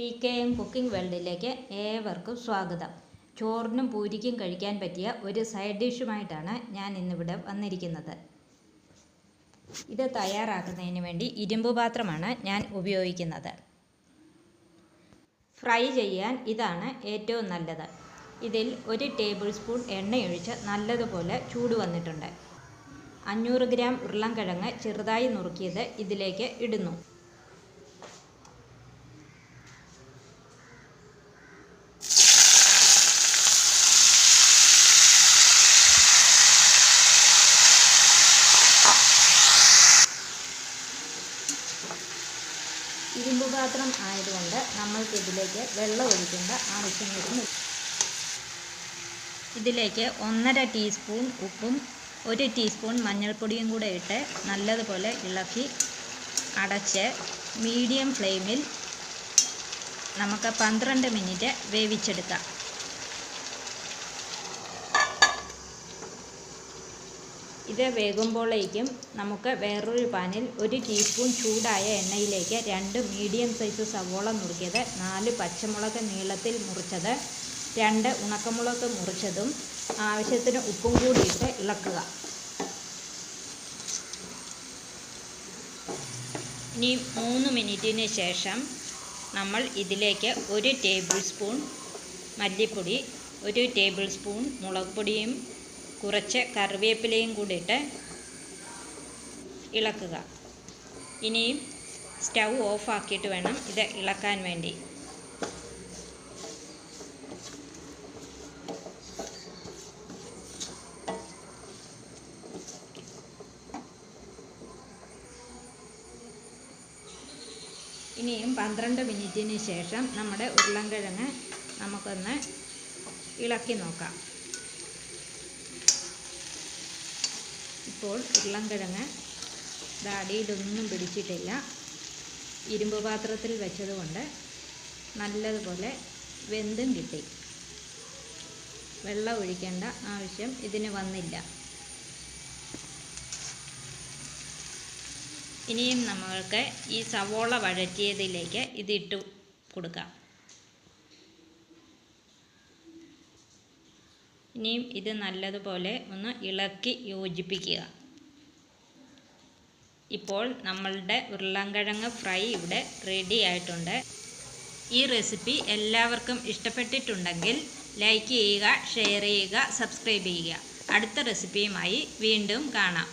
P K M cooking വേൾഡിലേക്ക് ഏവർക്കും സ്വാഗതം. ചോറിനും പൂരിക്കും കഴിക്കാൻ പറ്റിയ ഒരു സൈഡ് ഡിഷുമായിട്ടാണ് ഞാൻ ഇന്നിവിടെ വന്നിരിക്കുന്നത്. ഇത് തയ്യാറാക്കുന്നതിന് വേണ്ടി ഇരുമ്പ് പാത്രമാണ് ഞാൻ ഉപയോഗിക്കുന്നത്. ഫ്രൈ ചെയ്യാൻ ഇതാണ് ഏറ്റവും നല്ലത്. ഇതിൽ ഒരു ടേബിൾ സ്പൂൺ എണ്ണയൊഴിച്ച് നല്ലതുപോലെ ചൂട് വന്നിട്ടുണ്ട്. അഞ്ഞൂറ് ഗ്രാം ഉരുളൻകിഴങ്ങ് ചെറുതായി നുറുക്കിയത് ഇതിലേക്ക് ഇടുന്നു. ഇരുമ്പ് പാത്രം ആയതുകൊണ്ട് നമ്മൾക്ക് ഇതിലേക്ക് വെള്ളം ഒഴിക്കേണ്ട ആവശ്യം വരുന്നില്ല ഇതിലേക്ക് ഒന്നര ടീസ്പൂൺ ഉപ്പും ഒരു ടീസ്പൂൺ മഞ്ഞൾപ്പൊടിയും കൂടെ ഇട്ട് നല്ലതുപോലെ ഇളക്കി അടച്ച് മീഡിയം ഫ്ലെയിമിൽ നമുക്ക് പന്ത്രണ്ട് മിനിറ്റ് വേവിച്ചെടുക്കാം. ഇത് വേകുമ്പോഴേക്കും നമുക്ക് വേറൊരു പാനിൽ ഒരു ടീസ്പൂൺ ചൂടായ എണ്ണയിലേക്ക് രണ്ട് മീഡിയം സൈസ് സവോള നുറുക്കിയത് നാല് പച്ചമുളക് നീളത്തിൽ മുറിച്ചത് രണ്ട് ഉണക്കമുളക് മുറിച്ചതും ആവശ്യത്തിന് ഉപ്പും കൂടി ഇട്ട് ഇളക്കുക. ഇനി മൂന്ന് മിനിറ്റിന് ശേഷം നമ്മൾ ഇതിലേക്ക് ഒരു ടേബിൾ സ്പൂൺ മല്ലിപ്പൊടി ഒരു ടേബിൾ സ്പൂൺ മുളക് പൊടിയും കുറച്ച് കറിവേപ്പിലയും കൂടി ഇട്ട് ഇളക്കുക. ഇനിയും സ്റ്റൗ ഓഫാക്കിയിട്ട് വേണം ഇത് ഇളക്കാൻ വേണ്ടി. ഇനിയും പന്ത്രണ്ട് മിനിറ്റിന് ശേഷം നമ്മുടെ ഉരുളൻകിഴങ്ങ് നമുക്കൊന്ന് ഇളക്കി നോക്കാം. ഇപ്പോൾ ഉരുളൻകിഴങ്ങ്. ദാടിയിലൊന്നും പിടിച്ചിട്ടില്ല. ഇരുമ്പ് പാത്രത്തിൽ വെച്ചതുകൊണ്ട് നല്ലതുപോലെ വെന്തും കിട്ടി. വെള്ളം ഒഴിക്കേണ്ട ആവശ്യം ഇതിന് വന്നില്ല. ഇനിയും നമ്മൾക്ക് ഈ സവോള വഴറ്റിയതിലേക്ക് ഇതിട്ട് കൊടുക്കാം. ഇനിയും ഇത് നല്ലതുപോലെ ഒന്ന് ഇളക്കി യോജിപ്പിക്കുക. ഇപ്പോൾ നമ്മളുടെ ഉരുളൻകിഴങ്ങ് ഫ്രൈ ഇവിടെ റെഡി ആയിട്ടുണ്ട്. ഈ റെസിപ്പി എല്ലാവർക്കും ഇഷ്ടപ്പെട്ടിട്ടുണ്ടെങ്കിൽ ലൈക്ക് ചെയ്യുക ഷെയർ ചെയ്യുക സബ്സ്ക്രൈബ് ചെയ്യുക. അടുത്ത റെസിപ്പിയുമായി വീണ്ടും കാണാം.